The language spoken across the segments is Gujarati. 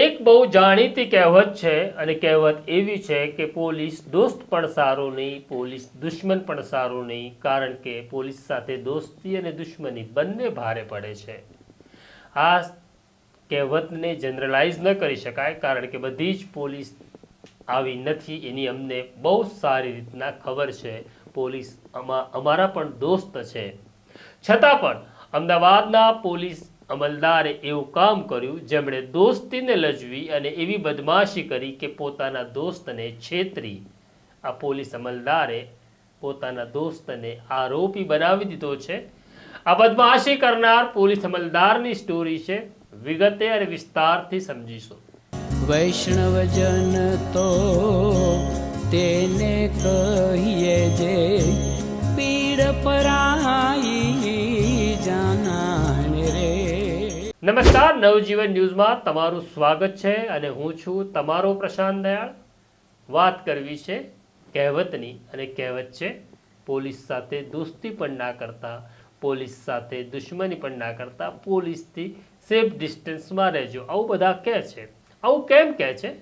એક બહુ જાણીતી કહેવત છે અને કહેવત એવી છે કે પોલીસ દોસ્ત પણ સારો નહીં, પોલીસ દુશ્મન પણ સારું નહીં, કારણ કે પોલીસ સાથે દોસ્તી અને દુશ્મની બંને ભારે પડે છે. આ કહેવતને જનરલાઇઝ ન કરી શકાય, કારણ કે બધી જ પોલીસ આવી નથી, એની અમને બહુ સારી રીતના ખબર છે. પોલીસ અમા, અમારા પણ દોસ્ત છે. છતાં પણ અમદાવાદના પોલીસ અમલદારે એવું કામ કર્યું, જેમણે દોસ્તીને લજવી અને એવી બદમાશી કરી કે પોતાના દોસ્તને છેતરી. આ પોલીસ અમલદારે પોતાના દોસ્તને આરોપી બનાવી દીધો છે. આ બદમાશી કરનાર પોલીસ અમલદારની સ્ટોરી છે. વિગતે અને વિસ્તારથી સમજીશું. વૈષ્ણવજન તો તેને કહીએ જે પીડ પરાઈ નમસ્કાર, નવજીવન ન્યૂઝમાં તમારું સ્વાગત છે અને હું છું તમારો પ્રશાંત દયાળ. વાત કરવી છે કહેવતની અને કહેવત છે, પોલીસ સાથે દોસ્તી પણ ના કરતા, પોલીસ સાથે દુશ્મની પણ ના કરતા, પોલીસથી સેફ ડિસ્ટન્સમાં રહેજો. આવું બધા કહે છે. આવું કેમ કહે છે?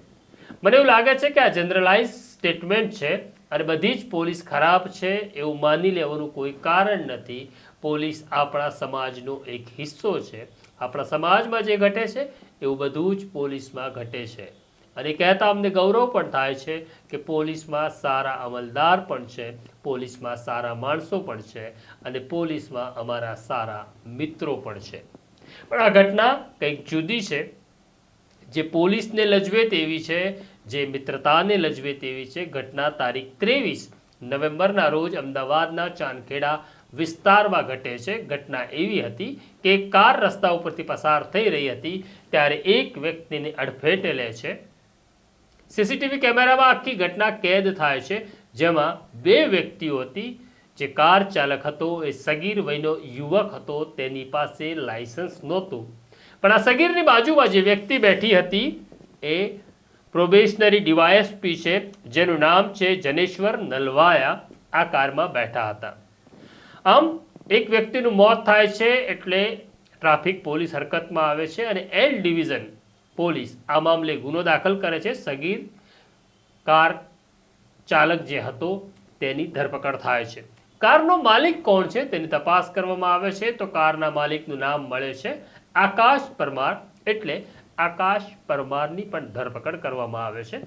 મને એવું લાગે છે કે આ જનરલાઇઝ સ્ટેટમેન્ટ છે અને બધી જ પોલીસ ખરાબ છે એવું માની લેવાનું કોઈ કારણ નથી. પોલીસ આપણા સમાજનો એક હિસ્સો છે. આપણા સમાજમાં જે ઘટે છે, એવું બધું જ પોલીસમાં ઘટે છે. અને કહેતા અમને ગૌરવ પણ થાય છે કે પોલીસમાં સારા અમલદાર પણ છે, પોલીસમાં સારા માણસો પણ છે અને પોલીસમાં અમારા સારા મિત્રો પણ છે. પણ આ ઘટના કંઈક જુદી છે. જે પોલીસને લજવે તેવી છે, જે મિત્રતાને લજવે તેવી છે. ઘટના તારીખ ત્રેવીસ નવેમ્બરના રોજ અમદાવાદના ચાંદખેડા વિસ્તારમાં ઘટે છે. ઘટના એવી હતી કે કાર રસ્તા ઉપરથી પસાર થઈ રહી હતી ત્યારે એક વ્યક્તિને અડફેટે લે છે. સીસીટીવી કેમેરામાં આખી ઘટના કેદ થાય છે. જેમાં બે વ્યક્તિઓ હતી. જે કાર ચાલક હતો, એ સગીર વયનો યુવક હતો, તેની પાસે લાયસન્સ નહોતું. પણ આ સગીરની બાજુમાં જે વ્યક્તિ બેઠી હતી, એ પ્રોબેશનરી ડીવાયએસપી છે, જેનું નામ છે જનેશ્વર નલવાયા. આ કારમાં બેઠા હતા. આમ, એક વ્યક્તિનું મોત થાય છે એટલે ટ્રાફિક પોલીસ હરકતમાં આવે છે અને એલ ડિવિઝન પોલીસ આ મામલે ગુનો દાખલ કરે છે. સગીર કાર ચાલક જે હતો તેની ધરપકડ થાય છે. કારનો માલિક કોણ છે તેની તપાસ કરવામાં આવે છે. તો કારના માલિકનું નામ મળે છે આકાશ પરમાર એટલે આકાશ પરમારની પણ ધરપકડ કરવામાં આવે છે.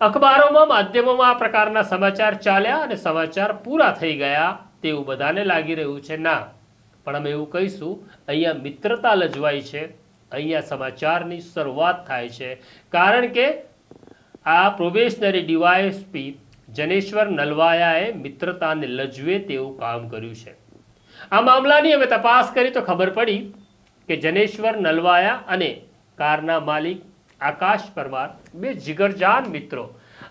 અખબારોમાં, માધ્યમોમાં આ પ્રકારના સમાચાર ચાલ્યા અને સમાચાર પૂરા થઈ ગયા. તેવું બધાને લાગી રહ્યું છે. ના, પણ અમે એવું કહીશું, અહીંયા મિત્રતા લજવાય છે. અહીંયા સમાચારની શરૂઆત થાય છે. કારણ કે આ પ્રોબેશનરી ડીવાયએસપી જનેશ્વર નલવાયાએ મિત્રતાને લજવે તેવું કામ કર્યું છે. આ મામલાની અમે તપાસ કરી તો ખબર પડી કે જનેશ્વર નલવાયા અને કારના માલિક આકાશ પરમાર બે જીગરજાન મિત્રો.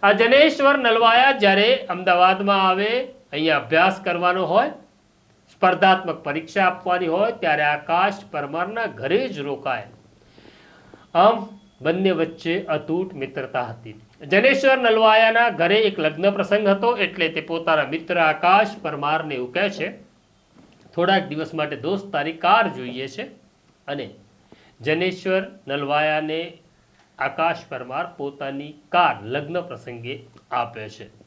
આ જનેશ્વર નલવાયા જ્યારે અમદાવાદમાં આવે અહીંયા અભ્યાસ કરવાનો હોય, સ્પર્ધાત્મક પરીક્ષા આપવાની હોય, ત્યારે આકાશ પરમારના ઘરે જ રોકાય. આમ બંને વચ્ચે અતૂટ મિત્રતા હતી. જનેશ્વર નલવાયાના ઘરે એક લગ્ન પ્રસંગ હતો, એટલે તે પોતાના મિત્ર આકાશ પરમારને એવું કહે છે, થોડાક દિવસ માટે દોસ્ત તારી કાર જોઈએ છે. અને જનેશ્વર નલવાયાને આકાશ પરમાર પોતાની કાર લગ્ન પ્રસંગે આપે છે.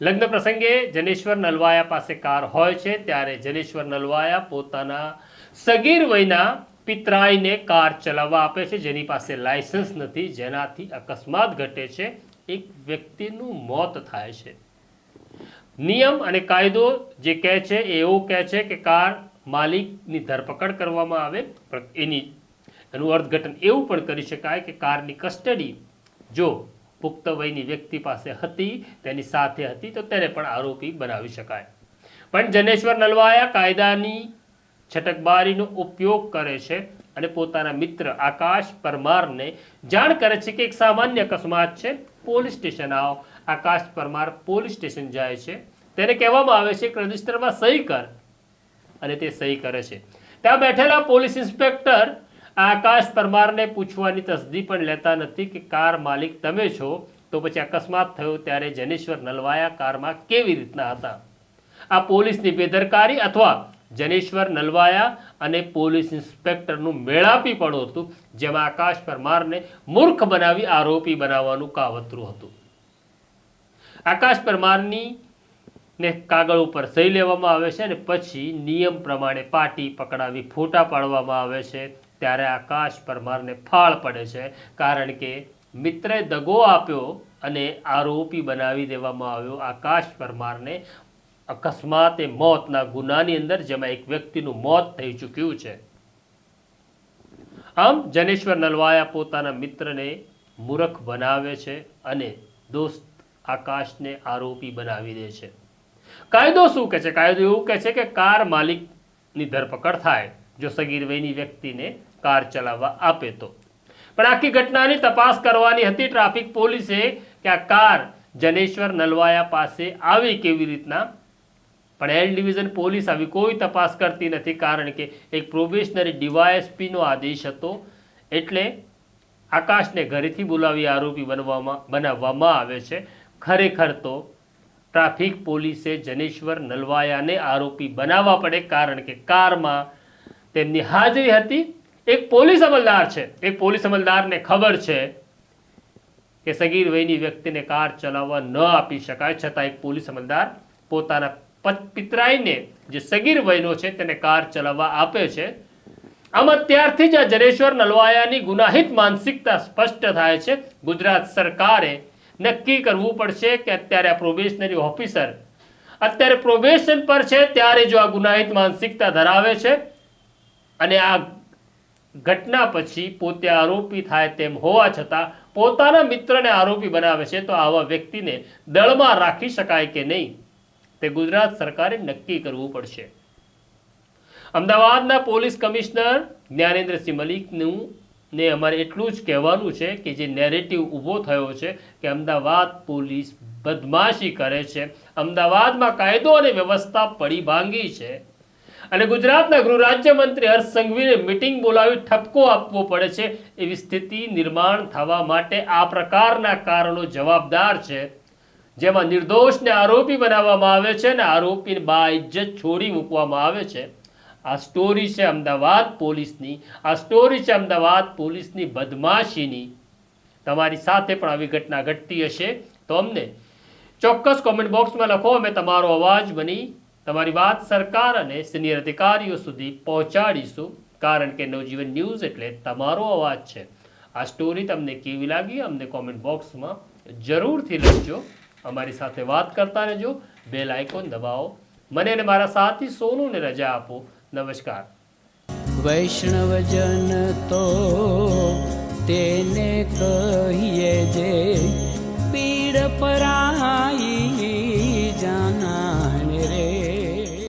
લગ્ન પ્રસંગે જનેશ્વર નલવાયા પાસે કાર હોય છે, ત્યારે જનેશ્વર નલવાયા પોતાના સગીર વયના પિતરાઈને કાર ચલાવવા આપે છે, જેની પાસે લાયસન્સ નથી, જેનાથી અકસ્માત ઘટે છે. એક વ્યક્તિનું મોત થાય છે. નિયમ અને કાયદો જે કહે છે એ એવું કહે છે કે કાર માલિકની ધરપકડ કરવામાં આવે. એની, એનું અર્થઘટન એવું પણ કરી શકાય કે કારની કસ્ટડી જો પુખ્ત વયની વ્યક્તિ પાસે હતી, તેની સાથે હતી, તો તેને પણ આરોપી બનાવી શકાય. પણ જનેશ્વર નલવાયા કાયદાની છટકબારીનો ઉપયોગ કરે છે અને પોતાના મિત્ર આકાશ પરમારને જાણ કરે છે કે એક સામાન્ય અકસ્માત છે. પોલીસ સ્ટેશન આવો. આકાશ પરમાર પોલીસ સ્ટેશન જાય છે. તેને કહેવામાં આવે છે કે રજિસ્ટરમાં સહી કર અને તે સહી કરે છે. ત્યાં બેઠેલા પોલીસ ઇન્સ્પેક્ટર આકાશ પરમારને પૂછવાની તસદી પણ લેતા નથી કે કાર માલિક તમે છો, તો પછી અકસ્માત થયો ત્યારે જનેશ્વર નલવાયા કારમાં કેવી રીતના હતા? આ પોલીસની બેદરકારી અથવા જનેશ્વર નલવાયા અને પોલીસ ઇન્સ્પેક્ટરનું મેળાપી પણ હતું, જેમાં આકાશ પરમારને મૂર્ખ બનાવી આરોપી બનાવવાનું કાવતરું હતું. આકાશ પરમારની ને કાગળ ઉપર સહી લેવામાં આવે છે અને પછી નિયમ પ્રમાણે પાટી પકડાવી ફોટા પાડવામાં આવે છે. ત્યારે આકાશ પરમારને ફાળ પડે છે, કારણ કે મિત્રે દગો આપ્યો અને આરોપી બનાવી દેવામાં આવ્યો. આકાશ પરમારને અકસ્માતે મોતના ગુનાની અંદર જેમાં એક વ્યક્તિનું મોત થઈ ચૂક્યું છે. આમ જનેશ્વર નલવાયા પોતાના મિત્રને મૂરખ બનાવે છે અને દોસ્ત આકાશને આરોપી બનાવી દે છે. કાયદો શું કહે છે? કાયદો એવું કહે છે કે કાર માલિકની ધરપકડ થાય, જો સગીર વયની વ્યક્તિને કાર ચલાવવા આપે તો. પણ આખી ઘટનાની તપાસ કરવાની હતી ટ્રાફિક પોલીસે કે આ કાર જનેશ્વર નલવાયા પાસે આવી કેવી રીતના? પણ એલ ડિવિઝન પોલીસ આવી કોઈ તપાસ કરતી નથી કારણ કે એક પ્રોબેશનરી ડીવાયએસપીનો આદેશ હતો. એટલે આકાશને ઘરેથી બોલાવી આરોપી બનવામાં, બનાવવામાં આવે છે. ખરેખર તો ટ્રાફિક પોલીસે જનેશ્વર નલવાયાને આરોપી બનાવવા પડે કારણ કે કારમાં તેમની હાજરી હતી. એક પોલીસ અમલદાર છે. એક પોલીસ અમલદારને ખબર છે કે સગીર વયની વ્યક્તિને કાર ચલાવવા ન આપી શકાય. છતાં એક પોલીસ અમલદાર પોતાના પત- પિતરાઈને, જે સગીર વયનો છે, તેને કાર ચલાવવા આપે છે. આમ અત્યારથી જ આ જરેશ્વર નલવાયાની ગુનાહિત માનસિકતા સ્પષ્ટ થાય છે. ગુજરાત સરકારે નક્કી કરવું પડશે કે અત્યારે આ પ્રોબેશનરી ઓફિસર અત્યારે પ્રોબેશન પર છે. ત્યારે જો આ ગુનાહિત માનસિકતા ધરાવે છે. અને આ ઘટના પછી પોતે આરોપી થાય તેમ હોવા છતાં પોતાના મિત્રને આરોપી બનાવે છે તો આવા વ્યક્તિને દળમાં રાખી શકાય કે નહીં તે ગુજરાત સરકારે નક્કી કરવું પડશે. અમદાવાદના પોલીસ કમિશનર જ્ઞાનેન્દ્રસિંહ મલિકનું ને અમારે એટલું જ કહેવાનું છે કે જે નેરેટિવ ઊભો થયો છે કે અમદાવાદ પોલીસ બદમાશી કરે છે. અમદાવાદમાં કાયદો અને વ્યવસ્થા પડી ભાંગી છે. અને ગુજરાતના ગૃહ રાજ્યમંત્રી હર્ષ સંઘવીને મિટિંગ બોલાવી ઠપકો આપવો પડે છે. એવી સ્થિતિ નિર્માણ થવા માટે આ પ્રકારના કારણો જવાબદાર છે. જેમાં નિર્દોષને આરોપી બનાવવામાં આવે છે અને આરોપીને બાઇજ્જત છોડી મૂકવામાં આવે છે. આ સ્ટોરી છે અમદાવાદ પોલીસની. આ સ્ટોરી છે અમદાવાદ પોલીસની બદમાશીની. તમારી સાથે પણ આવી ઘટના ઘટતી હશે. તો અમને ચોક્કસ કોમેન્ટ બોક્સમાં લખો. અમે તમારો અવાજ બની તમારી વાત સરકાર અને સિનિયર અધિકારીઓ સુધી પહોંચાડીશું, કારણ કે નવજીવન ન્યૂઝ એટલે તમારો અવાજ છે. આ સ્ટોરી તમને કેવી લાગી, અમને કોમેન્ટ બોક્સમાં જરૂરથી લખજો. અમારી સાથે વાત કરતા રહેજો. બેલ આઇકોન દબાવો. મને અને મારા સાથી સોનુને રજા આપો. નમસ્કાર. વૈષ્ણવજન તો તેને કહીએ જે, પીડ પરાઈ